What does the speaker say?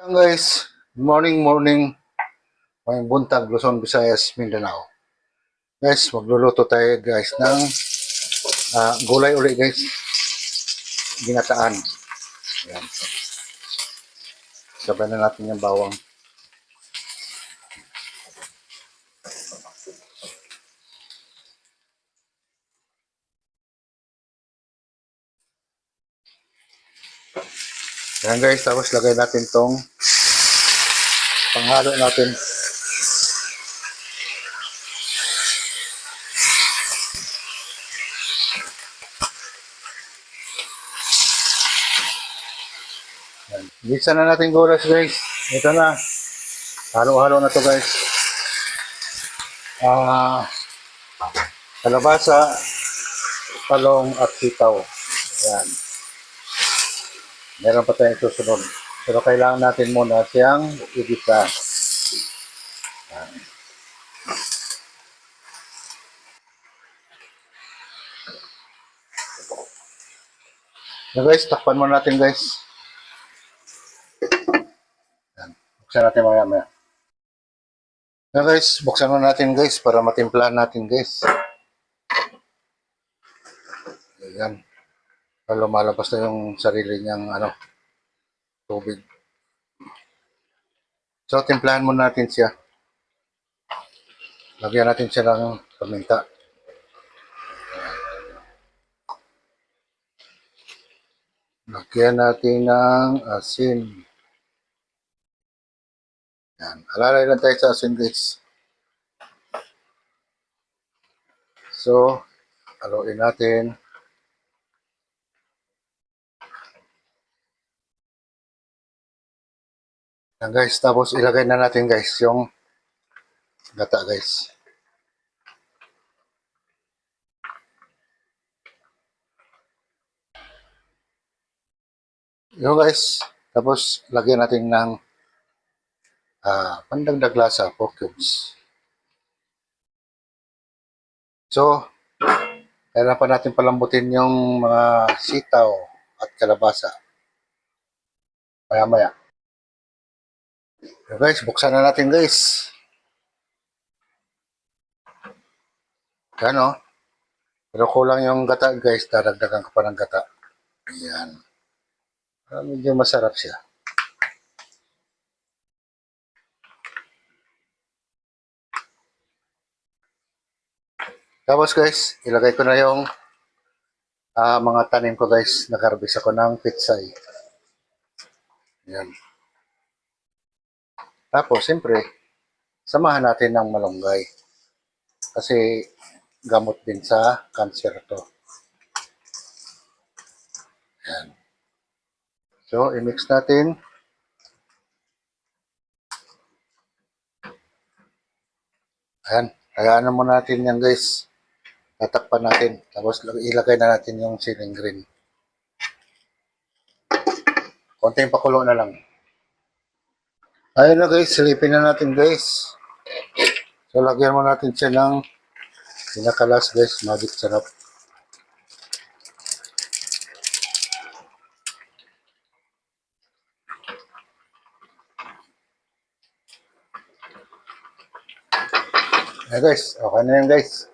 Ayan guys, morning morning. May buntag Luzon, Visayas, Mindanao. Guys, magluluto tayo guys ng ah, gulay ulit guys. Ginataan. Ayan. Sabay na natin yung bawang. Ayan guys, tapos lagay natin tong panghalo natin. Bisa na natin gulas guys. Ito na. Halo-halo na to guys. Ah, kalabasa, talong at sitaw. Ayan. Meron pa tayong susunod. Pero kailangan natin muna siyang igisa. Ayan. Yan guys, takpan muna natin guys. Yan. Buksan natin maya maya. Yan guys, buksan muna natin guys para matimplahan natin guys. Yan. Para lumalabas na yung sarili niyang ano, tubig. So, timplahan muna natin siya. Lagyan natin siya ng paminta. Lagyan natin ng asin. Yan. Alalay lang tayo sa asin guys. So, haluin natin. Yan guys, tapos ilagay na natin guys yung gata guys. Yun guys, tapos lagyan natin ng ah pandagdag lasa, pork cubes. So, kailangan pa natin palambutin yung mga sitaw at kalabasa. Maya maya. So guys, buksan na natin guys. Yan o. Pero kulang yung gata guys, daragdagan ka pa ng gata. Ayan. Para medyo masarap siya. Tapos guys, ilagay ko na yung ah, mga tanim ko guys. Nakarbis ako ng pitsay. Yan. Tapos, siyempre, samahan natin ng malunggay. Kasi gamot din sa cancer to. Yan. So, i-mix natin. Ayan. Hayaan mo natin yan guys. Tatakpan natin. Tapos ilagay na natin yung ceiling green. Konting pakulo na lang. Ayun na guys, silipin na natin guys. So lagyan mo natin siya ng pinakalas guys, magic sarap. Ayan guys, okay na yan guys.